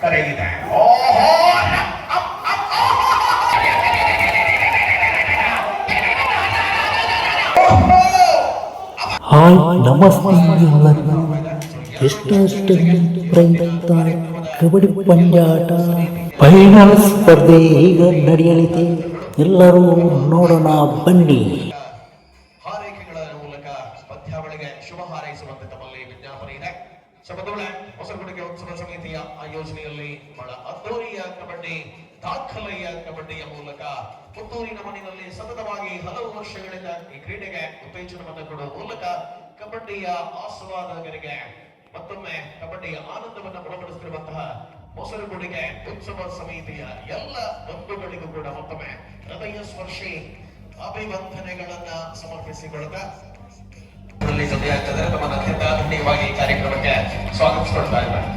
ಕರೆ ಇದೆ. ಓಹೋ! ಹಾಯ್ ಎಲ್ಲರಿಗೂ. ಎಷ್ಟೆಷ್ಟು ಪ್ರಯತ್ನ ಕಬಡ್ಡಿ ಪಂದ್ಯಾಟ. ಫೈನಲ್ ಸ್ಪರ್ಧೆ ಈಗ ನಡೆಯಲಿದೆ. ಎಲ್ಲರೂ ನೋಡೋಣ ಬನ್ನಿ. ಶಬದೊಳೆ ಹೊಸಗುಡಿಗೆ ಉತ್ಸವ ಸಮಿತಿಯ ಆಯೋಜನೆಯಲ್ಲಿ ಬಹಳ ಅದ್ದೂರಿಯ ಕಬಡ್ಡಿ, ದಾಖಲೆಯ ಕಬಡ್ಡಿಯ ಮೂಲಕ ಪುತ್ತೂರಿನ ಮಣ್ಣಿನಲ್ಲಿ ಸತತವಾಗಿ ಹಲವು ವರ್ಷಗಳಿಂದ ಈ ಕ್ರೀಡೆಗೆ ಉತ್ತೇಜನವನ್ನು ಕೊಡುವ ಮೂಲಕ ಕಬಡ್ಡಿಯ ಆಸ್ವಾದಕರಿಗೆ ಮತ್ತೊಮ್ಮೆ ಕಬಡ್ಡಿಯ ಆನಂದವನ್ನು ಗುಣಪಡಿಸುತ್ತಿರುವಂತಹ ಹೊಸರುಗುಡಿಗೆ ಉತ್ಸವ ಸಮಿತಿಯ ಎಲ್ಲ ಬಂಧುಗಳಿಗೂ ಕೂಡ ಮತ್ತೊಮ್ಮೆ ಹೃದಯ ಸ್ಪರ್ಶಿ ಅಭಿವಂದನೆಗಳನ್ನ ಸಮರ್ಪಿಸಿಕೊಳ್ತಾ ಧನ್ಯವಾಗಿ ಈ ಕಾರ್ಯಕ್ರಮಕ್ಕೆ ಸ್ವಾಗತಿಸಿಕೊಳ್ತಾ ಇದ್ದಾರೆ.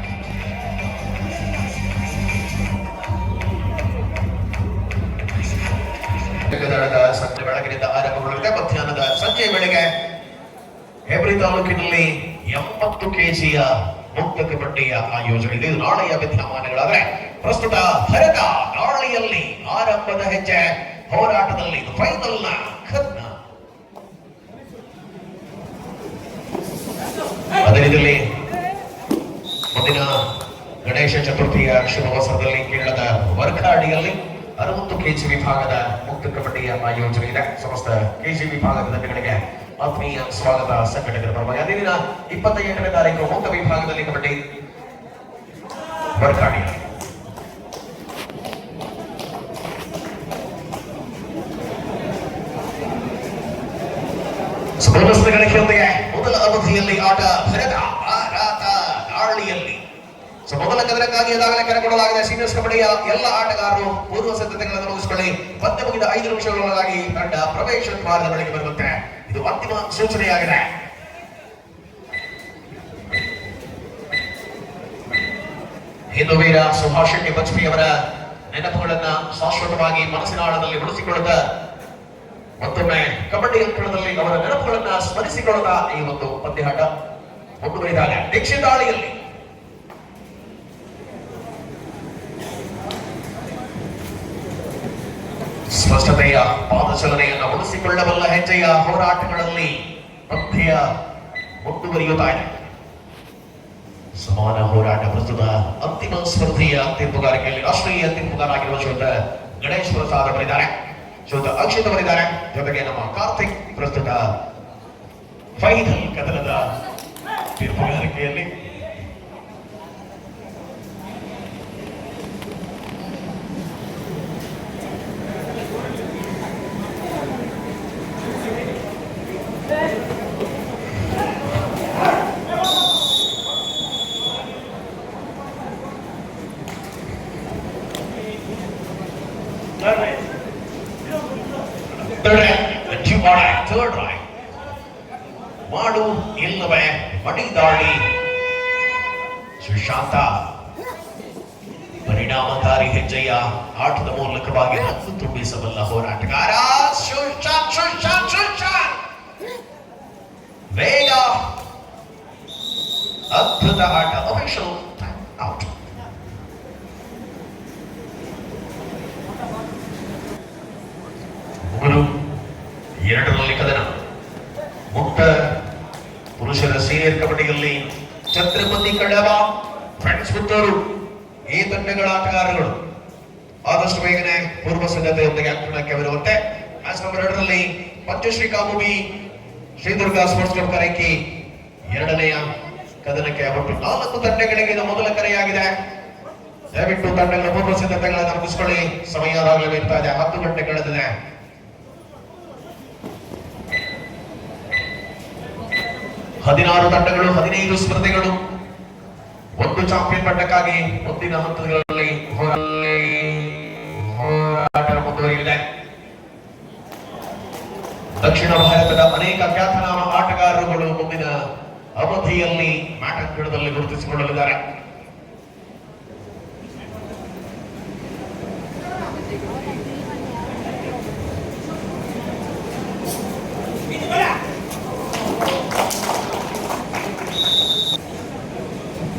ಸಂಜೆ ಬೆಳಗಿನಿಂದ ಆರಂಭಗೊಳ್ಳಲಿದೆ ಮಧ್ಯಾಹ್ನದ ಸಂಜೆ ವೇಳೆಗೆ ಹೆಬ್ರಿ ತಾಲೂಕಿನಲ್ಲಿ ಎಂಬತ್ತು ಕೆಜಿಯ ಮುಕ್ತ ಕಬಡ್ಡಿಯ ಆಯೋಜನೆ ಇದೆ. ನಾಳೆಯ ವಿದ್ಯಮಾನಗಳಾದ್ರೆ ಪ್ರಸ್ತುತ ಭರತ ನಾಳೆಯಲ್ಲಿ ಆರಂಭದ ಹೆಜ್ಜೆ ಹೋರಾಟದಲ್ಲಿ ಫೈನಲ್ ಚತುರ್ಥಿಯ ಶುಭವಸರದಲ್ಲಿ ಕೇರಳದ ವರ್ಕಾಡಿಯಲ್ಲಿ ಅರವತ್ತು ಕೆಜಿ ವಿಭಾಗದ ಮುಕ್ತ ಕಬಡ್ಡಿಯ ಆಯೋಜನೆ ಇದೆ ಸಮಸ್ತ ಕೆಜಿ ವಿಭಾಗದ ತಂಡಗಳಿಗೆ ಆತ್ಮೀಯ ಸ್ವಾಗತ ಸಂಘಟಕರ ಪರವಾಗಿ ಅದೇ ದಿನ ಇಪ್ಪತ್ತ ಎಂಟನೇ ತಾರೀಕು ಮುಕ್ತ ವಿಭಾಗದಲ್ಲಿ ಕಬಡ್ಡಿ ವರ್ಕಾಡಿಯಲ್ಲಿ ಬೋನಸ್ನ ಗಳಿಕೆಯೊಂದಿಗೆ ಮೊದಲ ಅವಧಿಯಲ್ಲಿ ಆಟ ಭರದ ಆರಾಟ ದಾಳಿಯಲ್ಲಿ ಸೊ ಕದನಕ್ಕಾಗಿ ಈಗಾಗಲೇ ಕೊಡಲಾಗಿದೆ ಸೀನಿಯರ್ಸ್ ಕಬಡ್ಡಿಯ ಎಲ್ಲ ಆಟಗಾರರು ಪೂರ್ವ ಸಿದ್ಧತೆಗಳನ್ನು ಮುಗಿಸಿಕೊಳ್ಳಿ ಪಂದ್ಯ ಮುಗಿದ ಐದು ನಿಮಿಷಗಳೊಳಗಾಗಿ ತಂಡ ಪ್ರವೇಶ ದ್ವಾರದ ಬಳಿಗೆ ಬರುತ್ತೆ ಇದು ಅಂತಿಮ ಸೂಚನೆಯಾಗಿದೆ. ಹಿಂದೂ ವೀರ ಸುಭಾಷ್ ಶೆಟ್ಟಿ ಬಜ್ಪಿ ಅವರ ನೆನಪುಗಳನ್ನ ಶಾಶ್ವತವಾಗಿ ಮನಸ್ಸಿನ ಆಳದಲ್ಲಿ ಉಳಿಸಿಕೊಳ್ಳುತ್ತಾ ಮತ್ತೊಮ್ಮೆ ಕಬಡ್ಡಿ ಅಂಕಣದಲ್ಲಿ ಅವರ ನೆನಪುಗಳನ್ನ ಸ್ಮರಿಸಿಕೊಳ್ಳುತ್ತಾ ಈ ಒಂದು ಪಂದ್ಯಾಟ ಮುಂದುವರಿದಾಗ. ದೀಕ್ಷೆ ಸ್ಪಷ್ಟತೆಯ ಪಾದಚಲನೆಯನ್ನು ಉಳಿಸಿಕೊಳ್ಳಬಲ್ಲ ಹೆಜ್ಜೆಯ ಹೋರಾಟಗಳಲ್ಲಿ ಪಂದ್ಯ ಮುಂದುವರಿಯುತ್ತಾ ಇದೆ. ಸಮಾನ ಹೋರಾಟ ಪ್ರಸ್ತುತ ಅಂತಿಮ ಸ್ಪರ್ಧೆಯ ತೀರ್ಪುಗಾರಿಕೆಯಲ್ಲಿ ರಾಷ್ಟ್ರೀಯ ತೀರ್ಪುಗಾರಾಗಿರುವ ಶೋಧ ಗಣೇಶ್ ಪ್ರಸಾದ್ ಅವರಿದ್ದಾರೆ. ಶೋಧ ಅಕ್ಷಿತ್ ಅವರಿದ್ದಾರೆ. ಜೊತೆಗೆ ನಮ್ಮ ಕಾರ್ತಿಕ್ ಪ್ರಸ್ತುತ final ಕದನದ ತೀರ್ಪುಗಾರಿಕೆಯಲ್ಲಿ Third right, and two more right, third right. ಮಾಡು ಇಲ್ಲವೇ ಮಡಿ ದಾಳಿ ಸುಶಾಂತ ಪರಿಣಾಮಕಾರಿ ಹೆಜ್ಜೆಯ ಆಟದ ಮೂಲಕವಾಗಿ ರಕ್ತ ತುಂಬಿಸಬಲ್ಲ ಹೋರಾಟಗಾರ ಸುಶಾಂತ್ ಸುಶಾಂತ್ ಸುಶಾಂತ್ ವೇಗ ಅದ್ಭುತ ಆಟ ಅಫಿಷಿಯಲ್ ಕಬಡ್ಡಿಯಲ್ಲಿ ಛತ್ರಪತಿ ಕಡಬ ಫ್ರೆಂಡ್ಸ್ ಪುತ್ತೂರು ಈ ತಂಡಗಳ ಆಟಗಾರರು ಆದಷ್ಟು ಬೇಗನೆ ಪೂರ್ವ ಸಿದ್ಧತೆಯೊಂದಿಗೆ ಅಂಕಣಕ್ಕೆ ಬರುವಂತೆ ಮ್ಯಾಚ್ ನಂಬರ್ ಎರಡರಲ್ಲಿ ಪಂಚಶ್ರೀ ಕಾಮುಬಿ ಶ್ರೀದುರ್ಗ ಸ್ಪೋರ್ಟ್ಸ್ ಕ್ಲಬ್ ಕರೆಕಿ ಎರಡನೆಯ ಕದನಕ್ಕೆ ಒಟ್ಟು ನಾಲ್ಕು ತಂಡಗಳಿಗೆ ಇದು ಮೊದಲ ಕರೆಯಾಗಿದೆ. ದಯವಿಟ್ಟು ತಂಡಗಳ ಪೂರ್ವ ಸಿದ್ಧತೆಗಳನ್ನು ಮುಗಿಸ್ಕೊಳ್ಳಿ. ಸಮಯ ಆಗಲೇ ಇರ್ತಾ ಇದೆ. ಹತ್ತು ಗಂಟೆ ಕಳೆದಿದೆ. ಹದಿನಾರು ತಂಡಗಳು, ಹದಿನೈದು ಸ್ಪರ್ಧೆಗಳು. ಒಂದು ಚಾಂಪಿಯನ್ ಪಟ್ಟಕ್ಕಾಗಿ ಮುಂದಿನ ಹಂತಗಳಲ್ಲಿ ಹೋರಾಟ ಮುಂದುವರಿಯಲಿದೆ. ದಕ್ಷಿಣ ಭಾರತದ ಅನೇಕ ಖ್ಯಾತನಾಮ ಆಟಗಾರರುಗಳು ಮುಂದಿನ ಅವಧಿಯಲ್ಲಿ ಮ್ಯಾಟಂಕಣದಲ್ಲಿ ಗುರುತಿಸಿಕೊಳ್ಳಲಿದ್ದಾರೆ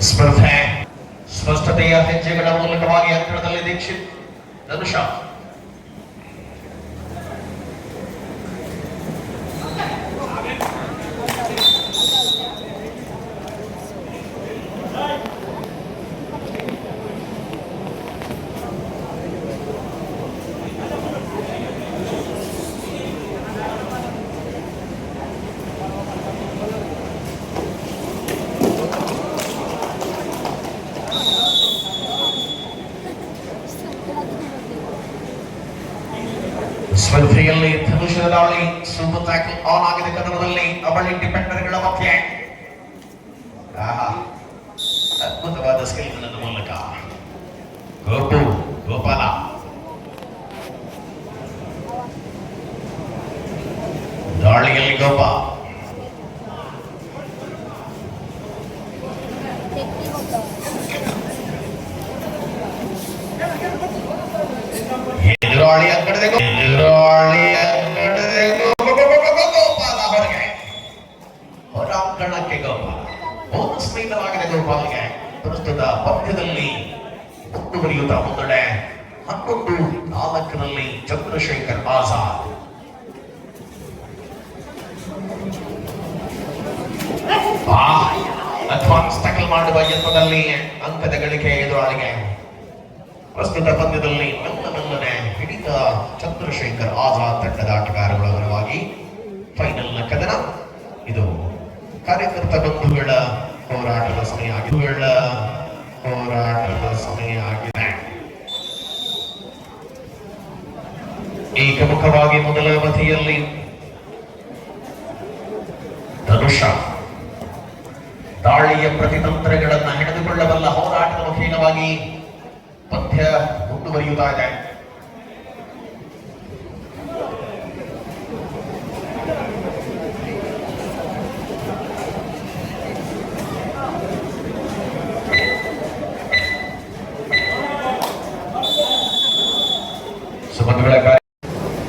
ಸ್ಪರ್ಧೆ ಸ್ಪಷ್ಟತೆಯ ಹೆಜ್ಜೆಗಳ ಹತ್ತಿರದಲ್ಲಿ ದೀಕ್ಷಿತ್. ಧನುಷ ಸ್ಪರ್ಧೆಯಲ್ಲಿ ಧನುಷದ ದಾಳಿ ಸೂಪರ್ ಟ್ಯಾಕಲ್ ಆನ್ ಆಗಿದೆ ಕದನದಲ್ಲಿ ಅವಳಿ ಡಿಫೆಂಡರ್ಗಳ ಮಧ್ಯೆ ಆಹಾ, ಅದ್ಭುತವಾದ ಸ್ಕಿಲ್ ಮೂಲಕ ಗೋಪು ಗೋಪಾಲ ದಾಳಿಯಲ್ಲಿ ಗೋಪ ಎದುರಾಳಿ ಅಂಗಡದೆ ಗೋ- ಎದುರಾಳಿ ಅಂಗಡದೆ ಗೋ- ಗೋ- ಗೋ- ಗೋ- ಗೋ- ಗೋಪಾಲ ಹೊರಗೆ ಹೊರಾಂಗಣಕ್ಕೆ ಗೋಪಾಲ ಬೋನಸ್ ನೀಡಲಾಗಿದೆ ಗೋಪಾಲ್ಗೆ ಪ್ರಸ್ತುತ ಪಂದ್ಯದಲ್ಲಿ ಮುಂದುವರಿಯುತ್ತಾ ಮುನ್ನಡೆ ಹನ್ನೊಂದು ನಾಲ್ಕರಲ್ಲಿ ಚಂದ್ರಶೇಖರ್ ಆಜಾದ್ ಅಡ್ವಾನ್ಸ್ ಟ್ಯಾಕಲ್ ಮಾಡುವ ಯತ್ನದಲ್ಲಿ ಅಂಕದ ಗಳಿಕೆ ಎದುರಾಳಿಗೆ ಪ್ರಸ್ತುತ ಪಂದ್ಯದಲ್ಲಿ ಮೆಲ್ಲ ಮೆಲ್ಲನೆ ಹಿಡಿದ ಚಂದ್ರಶೇಖರ್ ಆಜಾದ್ ತಂಡದ ಆಟಗಾರಗಳ ಪರವಾಗಿ ಫೈನಲ್ನ ಕದನ. ಇದು ಕಾರ್ಯಕರ್ತ ಬಂಧುಗಳ ಹೋರಾಟದ ಸಮಯ ಆಗಿದೆ. ಹೋರಾಟದ ಸಮಯ ಆಗಿದೆ. ಏಕಮುಖವಾಗಿ ಮೊದಲ ಅವಧಿಯಲ್ಲಿ ಧನುಷ ದಾಳಿಯ ಪ್ರತಿತಂತ್ರಗಳನ್ನ ಹಿಡಿದುಕೊಳ್ಳಬಲ್ಲ ಹೋರಾಟದ ಮುಖೇನವಾಗಿ ಪಥ್ಯ ಮುಂದುವರಿಯುತ್ತಾ ಇದೆ.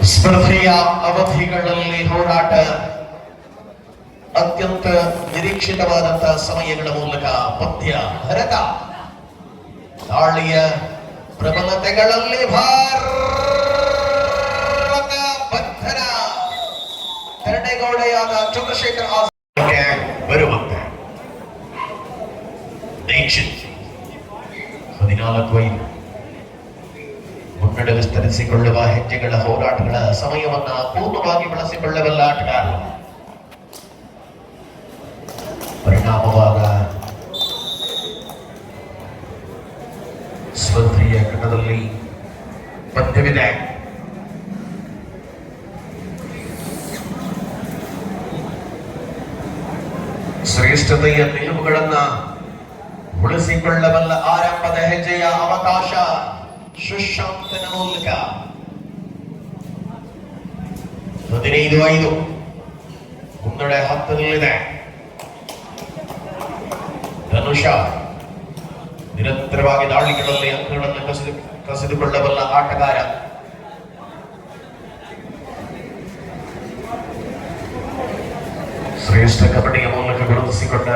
ಸ್ಪರ್ಧೆಯ ಅವಧಿಗಳಲ್ಲಿ ಹೋರಾಟ ಅತ್ಯಂತ ನಿರೀಕ್ಷಿತವಾದಂತಹ ಸಮಯಗಳ ಮೂಲಕ ಪದ್ಯ ಹರತ. ದಾಳಿಯ ಪ್ರಬಲತೆಗಳಲ್ಲಿ ಭಾರತ ಬಂಧನ. ಕರಡೆಗೌಡೆಯಾದ ಚಂದ್ರಶೇಖರ್ ಬರುವಂತೆ. ಹದಿನಾಲ್ಕು ಐದು. ಮುನ್ನಡೆ ವಿಸ್ತರಿಸಿಕೊಳ್ಳುವ ಹೆಜ್ಜೆಗಳ ಹೋರಾಟಗಳ ಸಮಯವನ್ನ ಪೂರ್ಣವಾಗಿ ಬಳಸಿಕೊಳ್ಳಬಲ್ಲ ಆಟಗಾರ. ಪರಿಣಾಮವಾದ ಸ್ವತ್ರೀಯ ಕಣದಲ್ಲಿ ಪದ್ಯವಿದೆ. ಶ್ರೇಷ್ಠತೆಯ ನಿಲುವುಗಳನ್ನ ಉಳಿಸಿಕೊಳ್ಳಬಲ್ಲ ಆರಂಭದ ಹೆಜ್ಜೆಯ ಅವಕಾಶ. ಸುಶಾಂತನ ಮೂಲಕ ಹದಿನೈದು ಐದು. ಮುನ್ನಡೆ ಹತ್ತದಲ್ಲಿದೆ ಧನುಷ ನಿರಂತರವಾಗಿ ದಾಳಿಗಳಲ್ಲಿ ಅಂಕಗಳನ್ನು ಕಸಿದು ಕಸಿದುಕೊಳ್ಳಬಲ್ಲ ಆಟಗಾರ. ಶ್ರೇಷ್ಠ ಕಬಡ್ಡಿಯ ಮೂಲಕ ಗುರುತಿಸಿಕೊಂಡ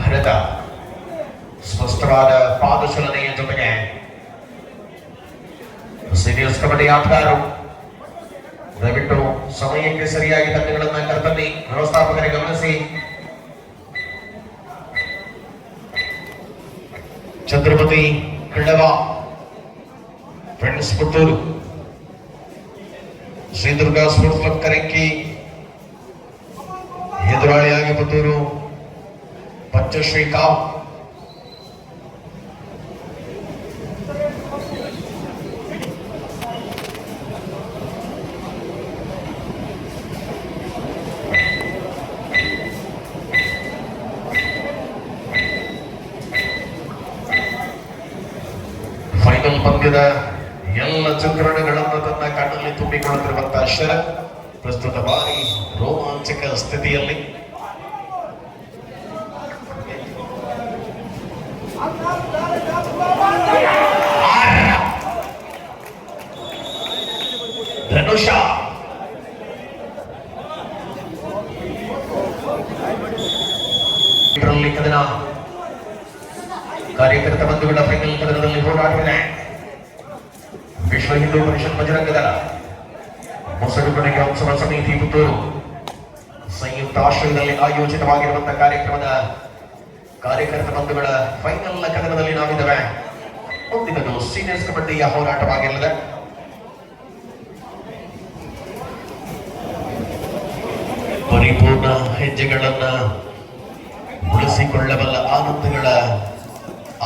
ಭರತ, ಸ್ಪಷ್ಟವಾದ ಪಾದಚಲನೆಯ ಜೊತೆಗೆ ಸೀನಿಯರ್ಸ್ ಕಬಡ್ಡಿ ಆಟಗಾರರು ದಯವಿಟ್ಟು ಸಮಯಕ್ಕೆ ಸರಿಯಾಗಿ ತಂಡಗಳನ್ನ ಕರೆತನ್ನಿ. ವ್ಯವಸ್ಥಾಪಕರಿಗೆ ಗಮನಿಸಿ. Chhatrapati ಕಳ್ಳವ friends Puttur. Sridurga sports club Karekki. ಎದುರಾಳಿಯಾಗಿ Puttur. Panchashree ಕಾವ್. ತುಂಬಿಕೊಳ್ಳುತ್ತಿರುವಂತಹ ಶರ ಪ್ರಸ್ತುತ ಬಾರಿ ರೋಮಾಂಚಕ ಸ್ಥಿತಿಯಲ್ಲಿ. ಕಾರ್ಯಕರ್ತ ಬಂಧುಗಳ ಫೈನಲ್ ಕದನದಲ್ಲಿ ಹೋರಾಟವಿದೆ. ವಿಶ್ವ ಹಿಂದೂ ಪರಿಷತ್ ಬಜರಂಗ ಕೊನೆಗೆ ಉತ್ಸವ ಸಮಿತಿ ಪುತ್ತೂರು ಸಂಯುಕ್ತ ಆಶ್ರಯದಲ್ಲಿ ಆಯೋಜಿತವಾಗಿರುವಂತಹ ಕಾರ್ಯಕ್ರಮದ ಕಾರ್ಯಕರ್ತ ಬಂಧುಗಳ ಫೈನಲ್ ಕದನದಲ್ಲಿ ನಾವಿದ್ದೇವೆ. ಮುಂದಿನದು ಸೀನಿಯರ್ಸ್ ಕಬಡ್ಡಿಯ ಹೋರಾಟವಾಗಿರಲಿದೆ. ಪರಿಪೂರ್ಣ ಹೆಜ್ಜೆಗಳನ್ನ ಉಳಿಸಿಕೊಳ್ಳಬಲ್ಲ ಆನಂದಗಳ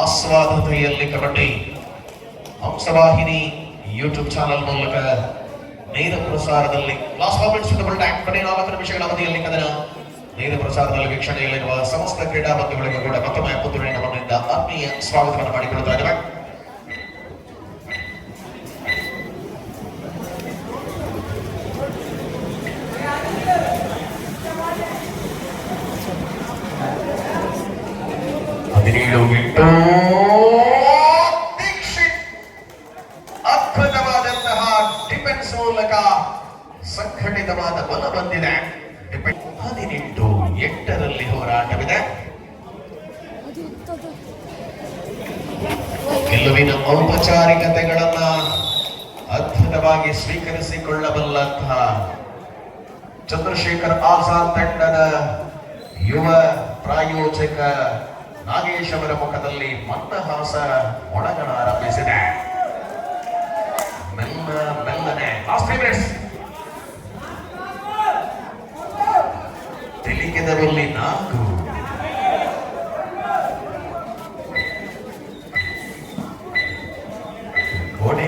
ಆಸ್ವಾದತೆಯಲ್ಲಿ ಕಬಡ್ಡಿ ಹಂಸವಾಹಿನಿ ಯೂಟ್ಯೂಬ್ ಚಾನಲ್ ಮೂಲಕ ನೇರ ಪ್ರಸಾರದಲ್ಲಿ ಲಾಸ್ ಕಾಮೆಂಟ್ಸ್ ಡಬಲ್ ಟ್ಯಾಕ್ ಕೊನೆ ನಾಲ್ಕು ನಿಮಿಷಗಳ ಅವಧಿಯಲ್ಲಿ ಕದನ ನೇರ ಪ್ರಸಾರದಲ್ಲಿ ವೀಕ್ಷಣೆಯಲ್ಲಿರುವ ಸಮಸ್ತ ಕ್ರೀಡಾ ಬಂಧುಗಳಿಗೂ ಕೂಡ ಮತ್ತೊಮ್ಮೆ ಪುತ್ತೂರಿನ ಮನೆಯಿಂದ ಆತ್ಮೀಯ ಸ್ವಾಗತವನ್ನು ಮಾಡಿಕೊಳ್ತಾ ಇದ್ದೇವೆ ಹದಿನೇಳು ಎಂಟು ಸಂಘಟಿತವಾದ ಬಲ ಬಂದಿದೆ. ಹದಿನೆಂಟು ಎಂಟರಲ್ಲಿ ಹೋರಾಟವಿದೆ? ಗೆಲುವಿನ ಔಪಚಾರಿಕತೆಗಳನ್ನ ಅದ್ಭುತವಾಗಿ ಸ್ವೀಕರಿಸಿಕೊಳ್ಳಬಲ್ಲಂತಹ ಚಂದ್ರಶೇಖರ್ ಆಜಾದ್ ತಂಡದ ಯುವ ಪ್ರಾಯೋಜಕ ನಾಗೇಶ್ ಅವರ ಮುಖದಲ್ಲಿ ಮಂದಹಾಸ ಒಣಗಣ ಆರಂಭಿಸಿದೆ. ಮೆಲ್ಲ, ಮೆಲ್ಲನೆ. ಐದರಲ್ಲಿ ನಾಲ್ಕು ಕೋಣೆ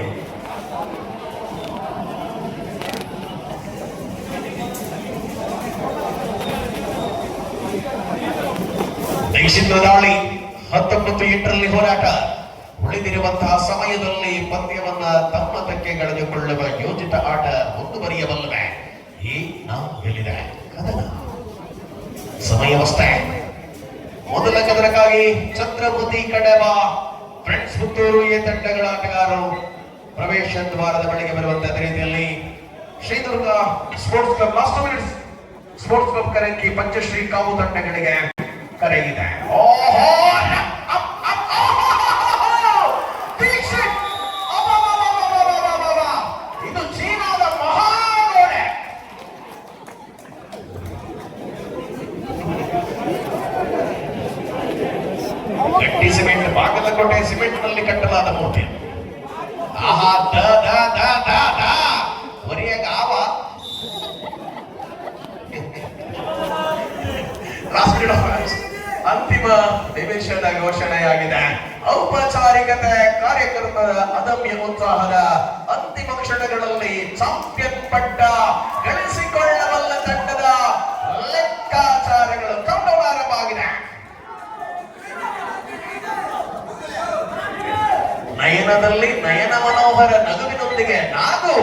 ದಾಳಿ ಹತ್ತೊಂಬತ್ತು ಎಂಟರಲ್ಲಿ ಹೋರಾಟ. ಉಳಿದಿರುವಂತಹ ಸಮಯದಲ್ಲಿ ಪಂದ್ಯವನ್ನ ತಮ್ಮ ತಕ್ಕೆ ಕಳೆದುಕೊಳ್ಳುವ ಯೋಜಿತ ಆಟ ಮುಂದುವರಿಯಬಲ್ಲದೆ ಈ ನಾವು ಎಲ್ಲಿದೆ ಕದನ. ಸಮಯವಷ್ಟೇ. ಮೊದಲ ಕದನಕ್ಕಾಗಿ ಛತ್ರಪತಿ ಕಡಬ, ಫ್ರೆಂಡ್ಸ್ ಪುತ್ತೂರು ಎ ತಂಡಗಳ ಆಟಗಾರರು. ಪ್ರವೇಶ ದ್ವಾರದ ಬಳಿಗೆ ಬರುವಂತಹ ರೀತಿಯಲ್ಲಿ Sridurga sports club last minutes sports club ಕರೆಂಕಿ Panchashree ಕಾವು ತಂಡಗಳಿಗೆ ಕರೆ ಇದೆ. ಓಹೋ ಆಹಾ, ದ ದ ದ ಅಂತಿಮ ನಿಮಿಷದ ಘೋಷಣೆಯಾಗಿದೆ. ಔಪಚಾರಿಕತೆ ಕಾರ್ಯಕರ್ತರ ಅದಮ್ಯ ಉತ್ಸಾಹದ ಅಂತಿಮ ಕ್ಷಣಗಳಲ್ಲಿ ಚಾಂಪಿಯನ್ ಪಟ್ಟ ಗಳಿಸಿಕೊಳ್ಳಬಲ್ಲ ನಯನದಲ್ಲಿ ನಯನ ಮನೋಹರ ನಗುವಿನೊಂದಿಗೆ ನಾಗು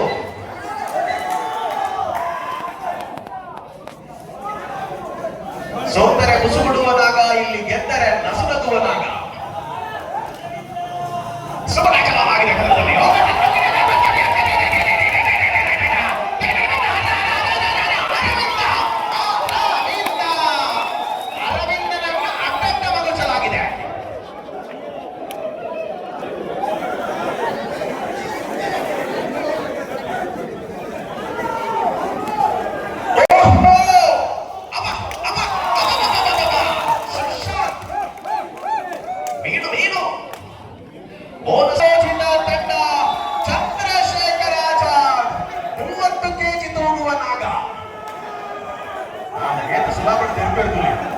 मला पण धनकर दिली